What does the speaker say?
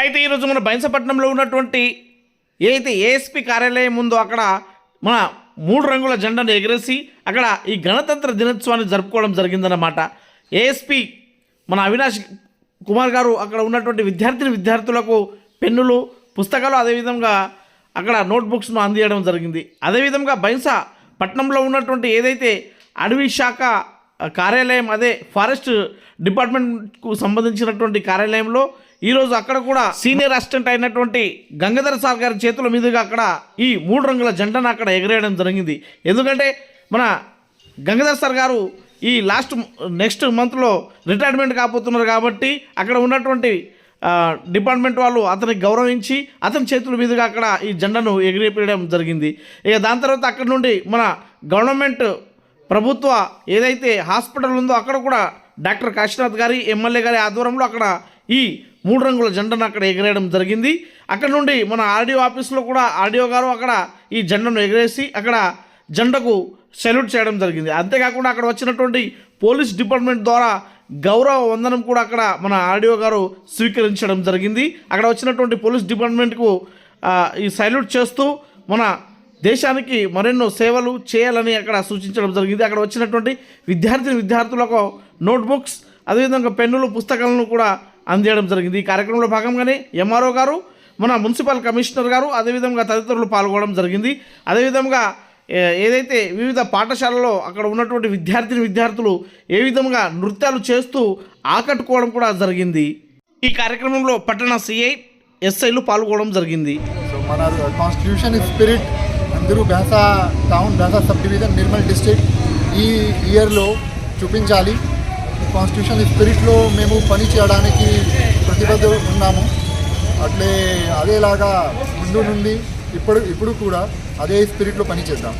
అయితే ఈరోజు మన బైన్సపట్నంలో ఉన్నటువంటి ఏదైతే ఏఎస్పి కార్యాలయం ఉందో అక్కడ మన మూడు రంగుల జెండాను ఎగరేసి అక్కడ ఈ గణతంత్ర దినోత్సవాన్ని జరుపుకోవడం జరిగిందన్నమాట. ఏఎస్పి మన అవినాష్ కుమార్ గారు అక్కడ ఉన్నటువంటి విద్యార్థిని విద్యార్థులకు పెన్నులు పుస్తకాలు అదేవిధంగా అక్కడ నోట్బుక్స్ను అందియడం జరిగింది. అదేవిధంగా బైన్సా పట్నంలో ఉన్నటువంటి ఏదైతే అడవి శాఖ కార్యాలయం అదే ఫారెస్ట్ డిపార్ట్మెంట్కు సంబంధించినటువంటి కార్యాలయంలో ఈరోజు అక్కడ కూడా సీనియర్ అసిస్టెంట్ అయినటువంటి గంగధర సార్ గారి చేతుల మీదుగా అక్కడ ఈ మూడు రంగుల జెండాను అక్కడ ఎగరేయడం జరిగింది. ఎందుకంటే మన గంగధర సార్ గారు ఈ లాస్ట్ నెక్స్ట్ మంత్లో రిటైర్మెంట్ కాబోతున్నారు కాబట్టి అక్కడ ఉన్నటువంటి డిపార్ట్మెంట్ వాళ్ళు అతనికి గౌరవించి అతని చేతుల మీదుగా అక్కడ ఈ జెండాను ఎగిరిపేయడం జరిగింది. ఇక దాని తర్వాత అక్కడ నుండి మన గవర్నమెంట్ ప్రభుత్వ ఏదైతే హాస్పిటల్ ఉందో అక్కడ కూడా డాక్టర్ కాశీనాథ్ గారి ఎమ్మెల్యే గారి ఆధ్వర్యంలో అక్కడ ఈ మూడు రంగుల జెండను అక్కడ ఎగరేయడం జరిగింది. అక్కడ నుండి మన ఆర్డీఓ ఆఫీస్లో కూడా ఆర్డీఓ గారు అక్కడ ఈ జెండను ఎగరేసి అక్కడ జెండకు సెల్యూట్ చేయడం జరిగింది. అంతేకాకుండా అక్కడ వచ్చినటువంటి పోలీస్ డిపార్ట్మెంట్ ద్వారా గౌరవ వందనం కూడా అక్కడ మన ఆర్డీఓ గారు స్వీకరించడం జరిగింది. అక్కడ వచ్చినటువంటి పోలీస్ డిపార్ట్మెంట్కు ఈ సైల్యూట్ చేస్తూ మన దేశానికి మరెన్నో సేవలు చేయాలని అక్కడ సూచించడం జరిగింది. అక్కడ వచ్చినటువంటి విద్యార్థిని విద్యార్థులకు నోట్బుక్స్ అదేవిధంగా పెన్నులు పుస్తకాలను కూడా అందించడం జరిగింది. ఈ కార్యక్రమంలో భాగంగానే ఎంఆర్ఓ గారు మన మున్సిపల్ కమిషనర్ గారు అదేవిధంగా తదితరులు పాల్గొనడం జరిగింది. అదేవిధంగా ఏదైతే వివిధ పాఠశాలలో అక్కడ ఉన్నటువంటి విద్యార్థిని విద్యార్థులు ఏ విధంగా నృత్యాలు చేస్తూ ఆకట్టుకోవడం కూడా జరిగింది. ఈ కార్యక్రమంలో పట్టణ సిఐ ఎస్ఐలు పాల్గొనడం జరిగింది. సో మన కాన్స్టిట్యూషన్ స్పిరిట్ అందరూ Bhainsa town Bhainsa subdivision Nirmal district ఈ ఇయర్లో చూపించాలి. కాన్స్టిట్యూషన్ స్పిరిట్లో మేము పని చేయడానికి ప్రతిబద్ధ ఉన్నాము. అట్లే అదేలాగా ముందు నుండి ఇప్పుడు ఇప్పుడు కూడా అదే స్పిరిట్లో పని చేద్దాం.